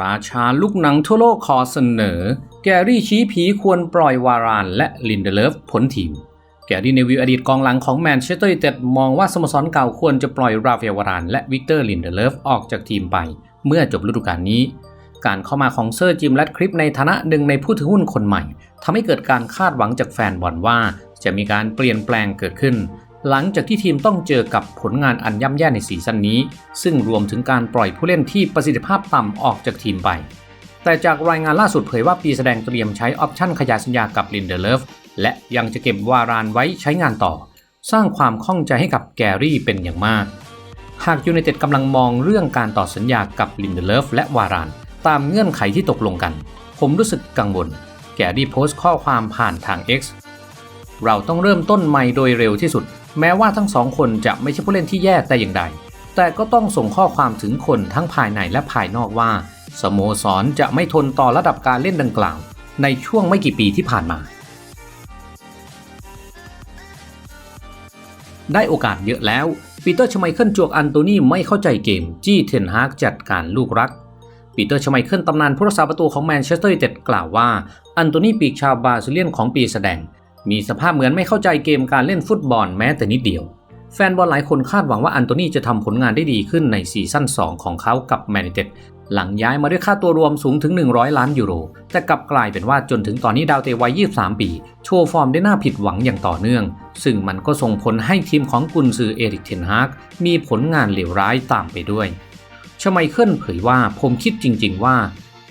ราชาลูกหนังทั่วโลกขอเสนอ แกรี่ชี้ผีควรปล่อยวารานและลินเดเลฟพ้นทีม แกรี่เนวิลอดีตกองหลังของแมนเชสเตอร์ยูไนเต็ดมองว่าสโมสรเก่าควรจะปล่อยราฟาเอลวารานและวิกเตอร์ลินเดเลฟออกจากทีมไป เมื่อจบฤดูกาลนี้ การเข้ามาของเซอร์จิมแรดคลิปในฐานะหนึ่งในผู้ถือหุ้นคนใหม่ทำให้เกิดการคาดหวังจากแฟนบอลว่าจะมีการเปลี่ยนแปลงเกิดขึ้น หลังจากที่ทีมต้องเจอกับผลงานอันย่ำแย่ในซีซั่นนี้ ซึ่งรวมถึงการปล่อยผู้เล่นที่ประสิทธิภาพต่ำออกจากทีมไป แต่จากรายงานล่าสุดเผยว่าปีแสดงเตรียมใช้ออปชั่นขยายสัญญากับลินเดเลฟและยังจะเก็บวารานไว้ใช้งานต่อ สร้างความข้องใจให้กับแกรี่เป็นอย่างมาก หากยูไนเต็ดกำลังมองเรื่องการต่อสัญญากับลินเดเลฟและวาราน ตามเงื่อนไขที่ตกลงกัน ผมรู้สึกกังวล แกรี่โพสต์ข้อความผ่านทาง X เราต้องเริ่มต้นใหม่โดยเร็วที่สุด แม้ว่าทั้งสองคนจะไม่ใช่ผู้เล่นที่แย่แต่อย่างใด แต่ก็ต้องส่งข้อความถึงคนทั้งภายในและภายนอกว่า สโมสรจะไม่ทนต่อระดับการเล่นดังกล่าว ในช่วงไม่กี่ปีที่ผ่านมา ได้โอกาสเยอะแล้วปีเตอร์ชไมเคิลจวกอันโตนีไม่เข้าใจเกม จี้เทนฮากจัดการลูกรักปีเตอร์ชไมเคิลตำนานผู้รักษาประตูของแมนเชสเตอร์ยูไนเต็ดกล่าวว่า อันโตนีปีกชาวบราซิเลียนของปีแสดง มีสภาพเหมือนไม่เข้าใจเกมการเล่นฟุตบอลแม้แต่นิดเดียว แฟนบอลหลายคนคาดหวังว่าอันโตนีจะทำผลงานได้ดีขึ้นในซีซั่น 2 ของเขากับแมนยูไนเต็ดหลังย้ายมาด้วยค่าตัวรวมสูงถึง 100 ล้านยูโร แต่กลับกลายเป็นว่าจนถึงตอนนี้ดาวเตะวัย 23 ปี โชว์ฟอร์มได้น่าผิดหวังอย่างต่อเนื่อง ซึ่งมันก็ส่งผลให้ทีมของกุนซือเอริกเทนฮากมีผลงานเลวร้ายตามไปด้วยชไมเคิลเผยว่าผมคิดจริง ๆ ว่า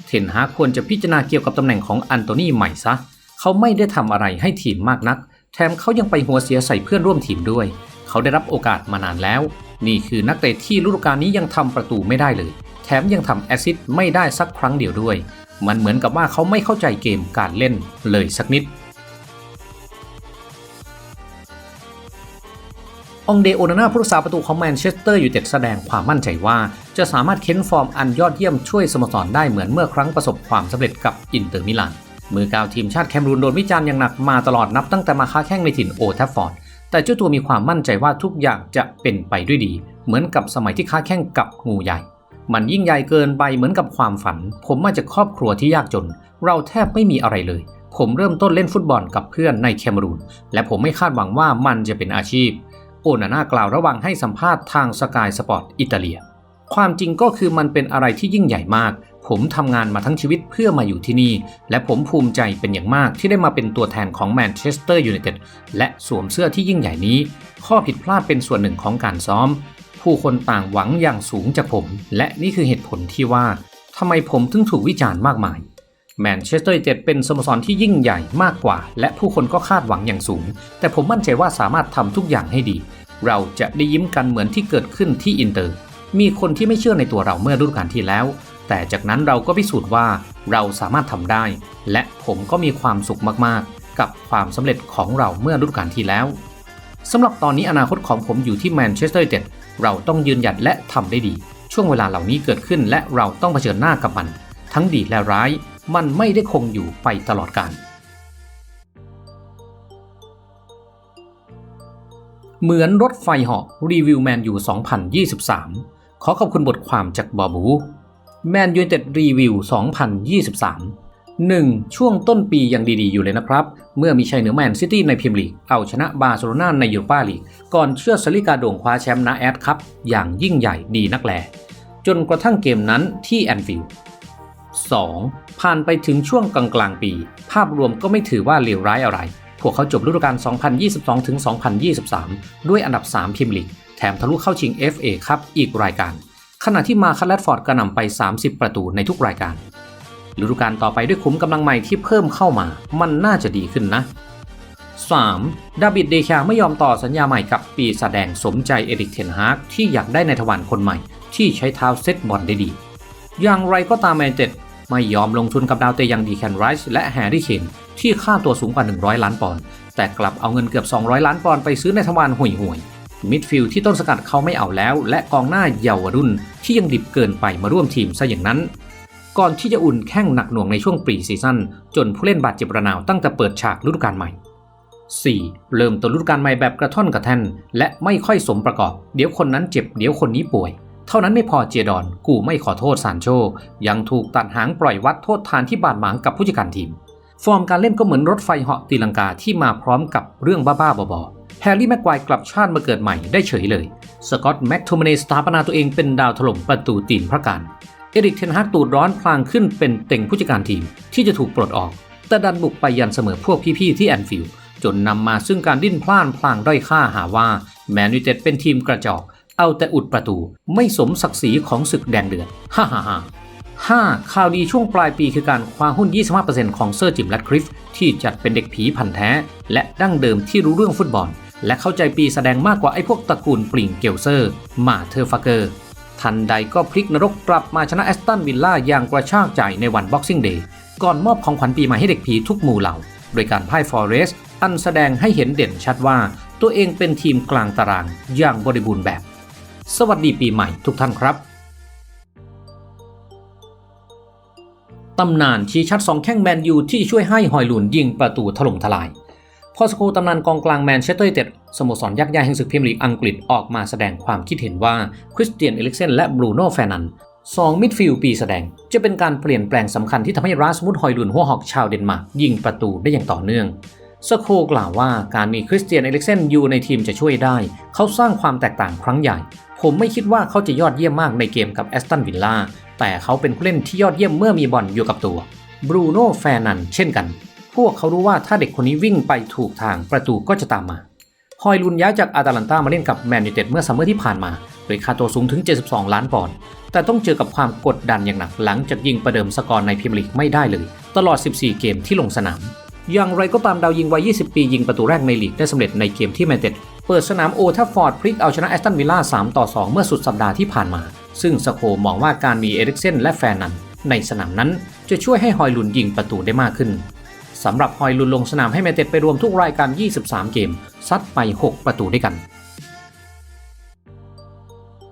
เทนฮากควรจะพิจารณาเกี่ยวกับตำแหน่งของอันโตนีใหม่ซะ เขาไม่ได้ทำอะไรให้ทีมมากนัก แถมเขายังไปหัวเสียใส่เพื่อนร่วมทีมด้วย เขาได้รับโอกาสมานานแล้ว นี่คือนักเตะที่ฤดูกาลนี้ยังทำประตูไม่ได้เลย แถมยังทำแอซิสไม่ได้สักครั้งเดียวด้วย มันเหมือนกับว่าเขาไม่เข้าใจเกมการเล่นเลยสักนิดองเดโอนาน่าผู้รักษาประตูของแมนเชสเตอร์ยูไนเต็ดแสดงความมั่นใจว่า จะสามารถเค้นฟอร์มอันยอดเยี่ยมช่วยสโมสรได้เหมือนเมื่อครั้งประสบความสำเร็จกับอินเตอร์มิลาน มือกาวทีมชาติแคมรูนโดนวิจารณ์อย่างหนักมาตลอดนับตั้งแต่มาค้าแข้งในถิ่นโอทัฟฟอร์ด แต่เจ้าตัวมีความมั่นใจว่าทุกอย่างจะเป็นไปด้วยดี เหมือนกับสมัยที่ค้าแข้งกับงูใหญ่ มันยิ่งใหญ่เกินไปเหมือนกับความฝัน ผมมาจากครอบครัวที่ยากจน เราแทบไม่มีอะไรเลย ผมเริ่มต้นเล่นฟุตบอลกับเพื่อนในแคมรูน และผมไม่คาดหวังว่ามันจะเป็นอาชีพ โอนาน่ากล่าวระหว่างให้สัมภาษณ์ทางสกายสปอร์ตอิตาเลียความจริงก็คือมันเป็นอะไรที่ยิ่งใหญ่มาก ผมทำงานมาทั้งชีวิตเพื่อมาอยู่ที่นี่ และผมภูมิใจเป็นอย่างมากที่ได้มาเป็นตัวแทนของแมนเชสเตอร์ยูไนเต็ดและสวมเสื้อที่ยิ่งใหญ่นี้ ข้อผิดพลาดเป็นส่วนหนึ่งของการซ้อม ผู้คนต่างหวังอย่างสูงจากผม และนี่คือเหตุผลที่ว่าทำไมผมถึงถูกวิจารณ์มากมายแมนเชสเตอร์ยูไนเต็ดเป็นสโมสรที่ยิ่งใหญ่มากกว่า และผู้คนก็คาดหวังอย่างสูง แต่ผมมั่นใจว่าสามารถทำทุกอย่างให้ดี เราจะได้ยิ้มกันเหมือนที่เกิดขึ้นที่อินเตอร์ มีคนที่ไม่เชื่อในตัวเราเมื่อฤดูกาลที่แล้ว แต่จากนั้นเราก็พิสูจน์ว่าเราสามารถทำได้ และผมก็มีความสุขมากๆ กับความสำเร็จของเราเมื่อฤดูกาลที่แล้วสำหรับตอนนี้อนาคตของผมอยู่ที่แมนเชสเตอร์ยูไนเต็ดเราต้องยืนหยัดและทำได้ดี ช่วงเวลาเหล่านี้เกิดขึ้นและเราต้องเผชิญหน้ากับมัน ทั้งดีและร้าย มันไม่ได้คงอยู่ไปตลอดกาลเหมือนรถไฟเหาะรีวิวแมนยู 2023 ขอขอบคุณบทความจากบอบู แมนยูเต็ดรีวิว 2023 1. ช่วงต้นปียังดีๆ อยู่เลยนะครับ เมื่อมีชัยเหนือแมนซิตี้ในพรีเมียร์ลีก เอาชนะบาร์เซโลนาในยูโรปาลีก ก่อนเชื่อซาลิกาโด่งคว้าแชมป์นาแอดครับ อย่างยิ่งใหญ่ดีนักแล จนกระทั่งเกมนั้นที่แอนฟิลด์ 2. ผ่านไปถึงช่วงกลางกลางๆปี ภาพรวมก็ไม่ถือว่าเลวร้ายอะไร พวกเขาจบฤดูกาล 2022-2023 ด้วยอันดับ 3พิมพ์ลีก แถมทะลุเข้าชิง FA ครับอีกรายการ ขณะที่มาคัลแลดฟอร์ดกระหน่ำไป 30 ประตูในทุกรายการฤดูกาลต่อไปด้วยขุมกำลังใหม่ที่เพิ่มเข้ามา มันน่าจะดีขึ้นนะ 3. ดาบิดเดชาไม่ยอมต่อสัญญาใหม่กับปีแสดงสมใจเอริกเทนฮากที่อยากได้ในทวารคนใหม่ ที่ใช้เท้าเซตบอลได้ดี อย่างไรก็ตามแมนเต็ดไม่ยอมลงทุนกับดาวเตะอย่างดีแคนไรส์และแฮร์รี่เคนที่ค่าตัวสูงกว่า 100 ล้านปอนด์แต่กลับเอาเงินเกือบ 200 ล้านปอนด์ไปซื้อในทวารห่วยๆ มิดฟิลด์ที่ต้นสกัดเขาไม่เอาแล้ว และกองหน้าเยาวรุ่นที่ยังดิบเกินไปมาร่วมทีมซะอย่างนั้น ก่อนที่จะอุ่นแข้งหนักหน่วงในช่วงปรีซีซั่นจนผู้เล่นบาดเจ็บระนาวตั้งแต่เปิดฉากฤดูกาลใหม่ 4. เริ่มต้นฤดูกาลใหม่แบบกระท่อนกระแท่น และไม่ค่อยสมประกอบ เดี๋ยวคนนั้นเจ็บเดี๋ยวคนนี้ป่วย เท่านั้นไม่พอเจดอน กูไม่ขอโทษซานโช ยังถูกตัดหางปล่อยวัดโทษทานที่บาดหมางกับผู้จัดการทีม ฟอร์มการเล่นก็เหมือนรถไฟเหาะตีลังกาที่มาพร้อมกับเรื่องบ้าๆบอๆแฮร์รี่แม็กควายกลับชาติมาเกิดใหม่ได้เฉยเลย สกอตต์แม็กโทมเนสถาปนาตัวเองเป็นดาวถล่มประตูตีนพระการ เอริกเทนฮากตูดร้อนพลางขึ้นเป็นเต็งผู้จัดการทีมที่จะถูกปลดออก แต่ดันบุกไปยันเสมอพวกพี่ๆที่แอนฟิลด์จนนำมาซึ่งการดิ้นพล่านพลางด้อยค่าหาว่าแมนยูเต็ดเป็นทีมกระจอก เอาแต่อุดประตูไม่สมศักดิ์ศรีของศึกแดงเดือดฮ่าฮ่า ฮ่าห้าข่าวดีช่วงปลายปีคือการคว้าหุ้น 25%ของเซอร์จิมแรดคลิฟที่จัดเป็นเด็กผีพันธุ์แท้ และดั้งเดิมที่รู้เรื่องฟุตบอล และเข้าใจปีแสดงมากกว่าไอ้พวกตระกูลปริ่งเกลเซอร์ มาเทอร์ฟักเกอร์ ทันใดก็พลิกนรกกลับมาชนะแอสตันวิลล่าอย่างกระชากใจในวันบ็อกซิ่งเดย์ก่อนมอบของขวัญปีใหม่ให้เด็กผีทุกหมู่เหล่า โดยการพ่ายฟอเรสต์อันแสดงให้เห็นเด่นชัดว่า ตัวเองเป็นทีมกลางตารางอย่างบริบูรณ์แบบ สวัสดีปีใหม่ทุกท่านครับ ตำนานชี้ชัดสองแข้งแมนยูที่ช่วยให้ฮอยลูนยิงประตูถล่มทลาย พอสโคตำนานกองกลางแมนเชสเตอร์ยูไนเต็ดสโมสรยักษ์ใหญ่แห่งศึกพรีเมียร์ลีกอังกฤษออกมาแสดงความคิดเห็นว่าคริสเตียนเอลิกเซนและบรูโน่แฟรนันสองมิดฟิลด์ปีแสดง จะเป็นการเปลี่ยนแปลงสำคัญที่ทำให้ราสมุดฮอยลุนหัวหอกชาวเดนมาร์กยิงประตูได้อย่างต่อเนื่องสโคกล่าวว่าการมีคริสเตียนเอลิกเซนอยู่ในทีมจะช่วยได้ เขาสร้างความแตกต่างครั้งใหญ่ ผมไม่คิดว่าเขาจะยอดเยี่ยมมากในเกมกับแอสตันวิลล่า แต่เขาเป็นผู้เล่นที่ยอดเยี่ยมเมื่อมีบอลอยู่กับตัวบรูโน่แฟร์นันเช่นกัน พวกเขารู้ว่าถ้าเด็กคนนี้วิ่งไปถูกทางประตูก็จะตามมาฮอยลุนย้ายจากอาตาลันตามาเล่นกับแมนยูเต็ดเมื่อซัมเมอร์ที่ผ่านมา โดยค่าตัวสูงถึง 72 ล้านปอนด์แต่ต้องเจอกับความกดดันอย่างหนักหลังจากยิงประเดิมสกอร์ในพรีเมียร์ลีกไม่ได้เลย ตลอด 14 เกมที่ลงสนาม อย่างไรก็ตามดาวยิงวัย 20 ปียิงประตูแรกในลีกได้สำเร็จในเกมที่แมนเต็ดเปิดสนามโอทัฟฟอร์ดพลิกเอาชนะแอสตันวิลล่า 3 ต่อ 2 เมื่อสุดสัปดาห์ที่ผ่านมา ซึ่งสโคมองว่าการมีเอริกเซนและแฟนนันในสนามนั้นจะช่วยให้ฮอยลุนยิงประตูได้มากขึ้นสำหรับฮอยลุนลงสนามให้แมนเต็ดไปรวมทุกรายการ 23 เกม ซัดไป 6 ประตูด้วยกัน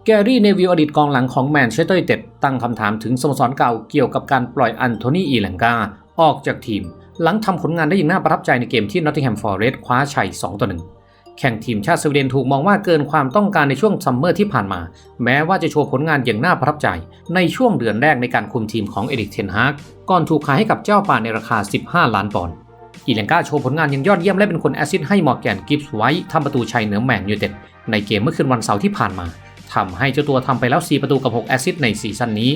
แกรี่เนวิลอดีตกองหลังของแมนเชสเตอร์ยูไนเต็ดตั้งคำถามถึงสโมสรเก่าเกี่ยวกับการปล่อยอันโทนีอีแลงกาออกจากทีม หลังทำผลงานได้อย่างน่าประทับใจในเกมที่นอตติงแฮมฟอร์เรสต์คว้าชัย 2 ต่อ 1 แข่งทีมชาติสวีเดนถูกมองว่าเกินความต้องการในช่วงซัมเมอร์ที่ผ่านมา แม้ว่าจะโชว์ผลงานอย่างน่าประทับใจ ในช่วงเดือนแรกในการคุมทีมของเอริกเทนฮากก่อนถูกขายให้กับเจ้าป่าในราคา 15 ล้านปอนด์อีแลงกาโชว์ผลงานอย่างยอดเยี่ยมและเป็นคนแอซิสต์ให้มอร์แกนกิฟส์ไว้ทำประตูชัยเหนือแมนยูเต็ดในเกมเมื่อคืนวันเสาร์ที่ผ่านมาทำให้เจ้าตัวทำไปแล้ว 4 ประตูกับ 6 แอซิสต์ในซีซั่นนี้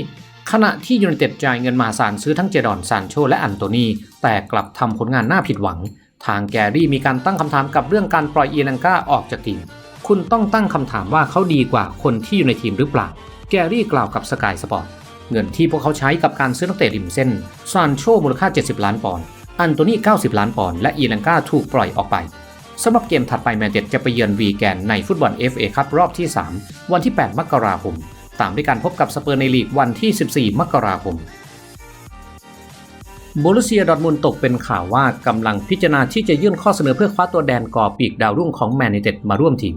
ขณะที่ยูไนเต็ดจ่ายเงินมหาศาลซื้อทั้งเจดอนซานโชและอันโตนีแต่กลับทำผลงานน่าผิดหวัง ทางแกรี่มีการตั้งคำถามกับเรื่องการปล่อยอีแลงกาออกจากทีม คุณต้องตั้งคำถามว่าเขาดีกว่าคนที่อยู่ในทีมหรือเปล่า แกรี่กล่าวกับสกายสปอร์ต เงินที่พวกเขาใช้กับการซื้อนักเตะริมเส้น ซานโชมูลค่า 70 ล้านปอนด์ อันโตนี90 ล้านปอนด์ และอีลังกาถูกปล่อยออกไปสำหรับเกมถัดไปแมนเต็ดจะไปเยือนวีแกนในฟุตบอล FA ครับรอบที่ 3 วันที่ 8 มกราคม ตามด้วยการพบกับสเปอร์ในลีกวันที่ 14 มกราคม โบรุเซียดอทมุนตกเป็นข่าวว่ากำลังพิจารณาที่จะยื่นข้อเสนอเพื่อคว้าตัวแดนก่อปีกดาวรุ่งของแมนยูเต็ดมาร่วมทีม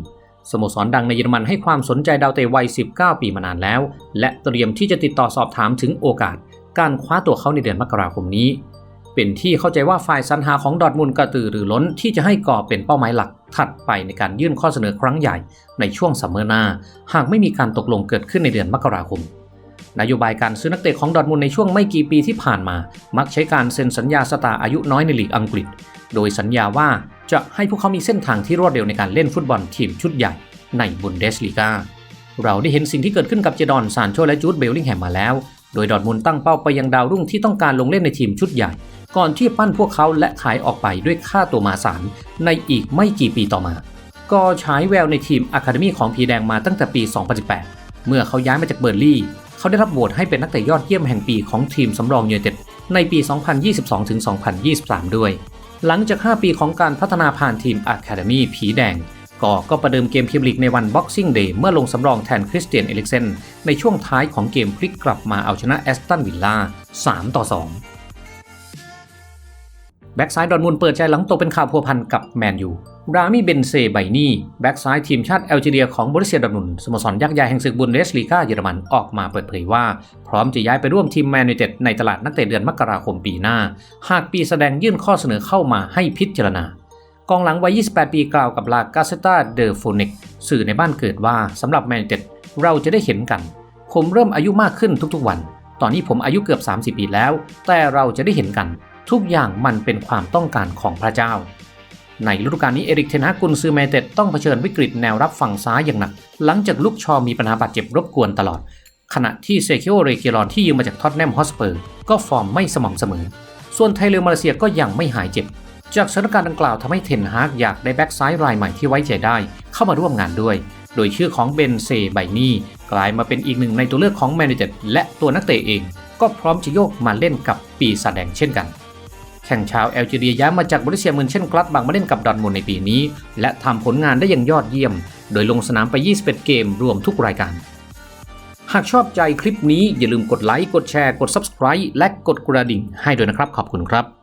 สโมสรดังในเยอรมันให้ความสนใจดาวเตะวัย 19 ปีมานานแล้ว และเตรียมที่จะติดต่อสอบถามถึงโอกาส การคว้าตัวเขาในเดือนมกราคมนี้ เป็นที่เข้าใจว่าฝ่ายสรรหาของดอทมุนกระตือรือร้นที่จะให้ก่อเป็นเป้าหมายหลักถัดไปในการยื่นข้อเสนอครั้งใหญ่ในช่วงซัมเมอร์หน้า หากไม่มีการตกลงเกิดขึ้นในเดือนมกราคม นโยบายการซื้อนักเตะของดอทมุนด์ในช่วงไม่กี่ปีที่ผ่านมา มักใช้การเซ็นสัญญาสตาร์อายุน้อยในลีกอังกฤษ โดยสัญญาว่าจะให้พวกเขามีเส้นทางที่รวดเร็วในการเล่นฟุตบอลทีมชุดใหญ่ในบุนเดสลีกาเราได้เห็นสิ่งที่เกิดขึ้นกับเจดอนซานโชและจูดเบลลิงแฮมมาแล้ว โดยดอทมุนด์ตั้งเป้าไปยังดาวรุ่งที่ต้องการลงเล่นในทีมชุดใหญ่ ก่อนที่ปั้นพวกเขาและขายออกไปด้วยค่าตัวมาศาลในอีกไม่กี่ปีต่อมา ก็ฉายแววในทีมอะคาเดมีของผีแดงมาตั้งแต่ปี 2018 เมื่อเขาย้ายมาจากเบอร์ลี่ เขาได้รับโหวตให้เป็นนักเตะยอดเยี่ยมแห่งปีของทีมสำรองยูไนเต็ดในปี 2022-2023 ด้วย หลังจาก 5 ปีของการพัฒนาผ่านทีมอะคาเดมีผีแดงก็ก็ประเดิมเกมพรีเมียร์ลีกในวัน Boxing Day เมื่อลงสำรองแทนคริสเตียนเอลิกเซนในช่วงท้ายของเกมพลิกกลับมาเอาชนะแอสตันวิลล่า 3 ต่อ 2 แบ็กซ้ายดอนมุนเปิดใจหลังตกเป็นข่าวพัวพันกับแมนยู รามิเบนเซไบนี่แบ็กซ้ายทีมชาติแอลจีเรียของบริเซียดอร์มุนสโมสรยักษ์ใหญ่แห่งศึกบุนเดสลีกาเยอรมันออกมาเปิดเผยว่า พร้อมจะย้ายไปร่วมทีมแมนยูเต็ดในตลาดนักเตะเดือนมกราคมปีหน้า หากปีแสดงยื่นข้อเสนอเข้ามาให้พิจารณากองหลังวัย 28 ปีกล่าวกับลากาเซตาเดอโฟนิกสื่อในบ้านเกิดว่าสำหรับแมนยูเต็ดเราจะได้เห็นกัน ผมเริ่มอายุมากขึ้นทุกๆวัน ตอนนี้ผมอายุเกือบ 30 ปีแล้ว แต่เราจะได้เห็นกัน ทุกอย่างมันเป็นความต้องการของพระเจ้า ในฤดูกาลนี้เอริกเทนฮากกุนซือแมนเต็ดต้องเผชิญวิกฤตแนวรับฝั่งซ้ายอย่างหนัก หลังจากลูกชอมีปัญหาบาดเจ็บรบกวนตลอด ขณะที่เซคิโอเรกิรอนที่ยืมมาจากท็อตแนมฮอสเปอร์ ก็ฟอร์มไม่สม่ำเสมอ ส่วนไทเลอร์มาเลเซียก็ยังไม่หายเจ็บ จากสถานการณ์ดังกล่าวทำให้เทนฮากอยากได้แบ็กซ้ายรายใหม่ที่ไว้ใจได้ เข้ามาร่วมงานด้วย โดยชื่อของเบนเซไบนี่กลายมาเป็นอีกหนึ่งในตัวเลือกของแมนเต็ดและตัวนักเตะเอง ก็พร้อมจะโยกมาเล่นกับปีศาจแดงเช่นกัน แข่งชาวแอลจีเรียย้ายมาจากบริเซียเมือนเช่นกลัดบังมาเล่นกับดอนมูนในปีนี้ และทำผลงานได้อย่างยอดเยี่ยม โดยลงสนามไป 21 เกมรวมทุกรายการ หากชอบใจคลิปนี้อย่าลืมกดไลค์กดแชร์กด Subscribe และกดกระดิ่งให้ด้วยนะครับขอบคุณครับ